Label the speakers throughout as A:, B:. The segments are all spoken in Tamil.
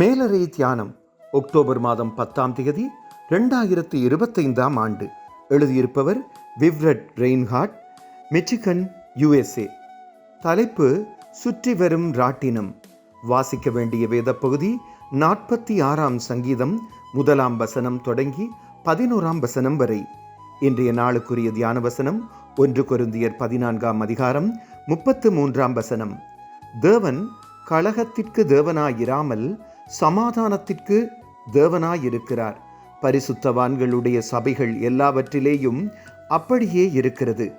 A: மேலறை தியானம் அக்டோபர் மாதம் பத்தாம் தேதி ரெண்டாயிரத்தி இருபத்தைந்தாம் ஆண்டு. எழுதியிருப்பவர் விவ்ரட் ரெயின்ஹார்ட் மிச்சிகன் யுஎஸ்ஏ. தலைப்பு சுற்றி வரும் ராட்டினம். வாசிக்க வேண்டிய வேத பகுதி நாற்பத்தி ஆறாம் சங்கீதம் முதலாம் வசனம் தொடங்கி பதினோராம் வசனம் வரை. இன்றைய நாளுக்குரிய தியான வசனம் ஒன்று கொருந்தியர் பதினான்காம் அதிகாரம் முப்பத்து மூன்றாம் வசனம். தேவன் கழகத்திற்கு தேவனாயிராமல் சமாதானத்திற்கு தேவனாயிருக்கிறார். பரிசுத்தவான்களுடைய சபைகள் எல்லாவற்றிலேயும் அப்படியே இருக்கிறது.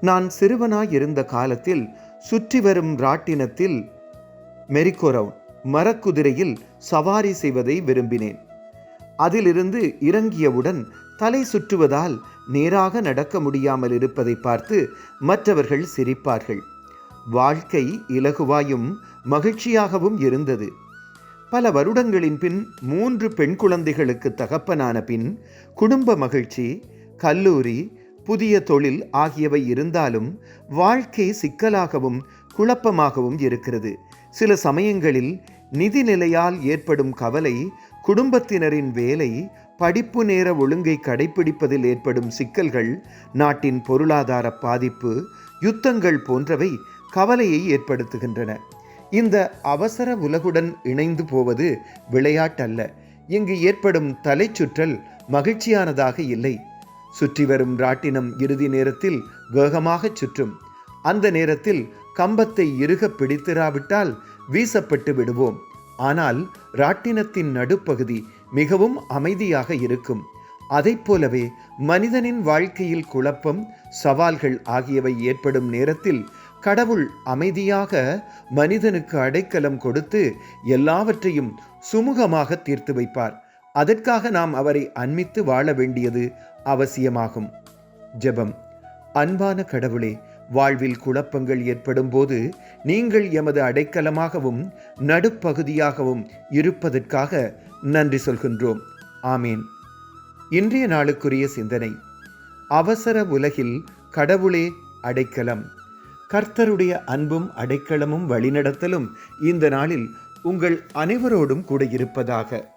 A: நான் சிறுவனாயிருந்த காலத்தில் சுற்றி வரும் ராட்டினத்தில் மெரிகோரவுன் மரக்குதிரையில் சவாரி செய்வதை விரும்பினேன். அதிலிருந்து இறங்கியவுடன் தலை சுற்றுவதால் நேராக நடக்க முடியாமல் இருப்பதை பார்த்து மற்றவர்கள் சிரிப்பார்கள். வாழ்க்கை இலகுவாயும் மகிழ்ச்சியாகவும் இருந்தது. பல வருடங்களின் பின் மூன்று பெண் குழந்தைகளுக்கு தகப்பனான பின் குடும்ப மகிழ்ச்சி கல்லூரி புதிய தொழில் ஆகியவை இருந்தாலும் வாழ்க்கை சிக்கலாகவும் குழப்பமாகவும் இருக்கிறது. சில சமயங்களில் நிதி நிலையால் ஏற்படும் கவலை குடும்பத்தினரின் வேலை படிப்பு நேர ஒழுங்கை கடைபிடிப்பதில் ஏற்படும் சிக்கல்கள் நாட்டின் பொருளாதார பாதிப்பு யுத்தங்கள் போன்றவை கவலையை ஏற்படுத்துகின்றன. இந்த அவசர உலகுடன் இணைந்து போவது விளையாட்டல்ல. இங்கு ஏற்படும் தலைச்சுற்றல் மகிழ்ச்சியானதாக இல்லை. சுற்றி வரும் ராட்டினம் இறுதி நேரத்தில் வேகமாகச் சுற்றும். அந்த நேரத்தில் கம்பத்தை இறுக பிடித்திராவிட்டால் வீசப்பட்டு விடுவோம். ஆனால் ராட்டினத்தின் நடுப்பகுதி மிகவும் அமைதியாக இருக்கும். அதைப் போலவே மனிதனின் வாழ்க்கையில் குழப்பம் சவால்கள் ஆகியவை ஏற்படும் நேரத்தில் கடவுள் அமைதியாக மனிதனுக்கு அடைக்கலம் கொடுத்து எல்லாவற்றையும் சுமூகமாக தீர்த்து வைப்பார். அதற்காக நாம் அவரை அன்மித்து வாழ வேண்டியது அவசியமாகும். ஜெபம். அன்பான கடவுளே வாழ்வில் குழப்பங்கள் ஏற்படும் போது நீங்கள் எமது அடைக்கலமாகவும் நடுப்பகுதியாகவும் இருப்பதற்காக நன்றி சொல்கின்றோம். ஆமீன். இன்றைய நாளுக்குரிய சிந்தனை. அவசர உலகில் கடவுளே அடைக்கலம். கர்த்தருடைய அன்பும் அடைக்கலமும் வழிநடத்தலும் இந்த நாளில் உங்கள் அனைவரோடும் கூட இருப்பதாக.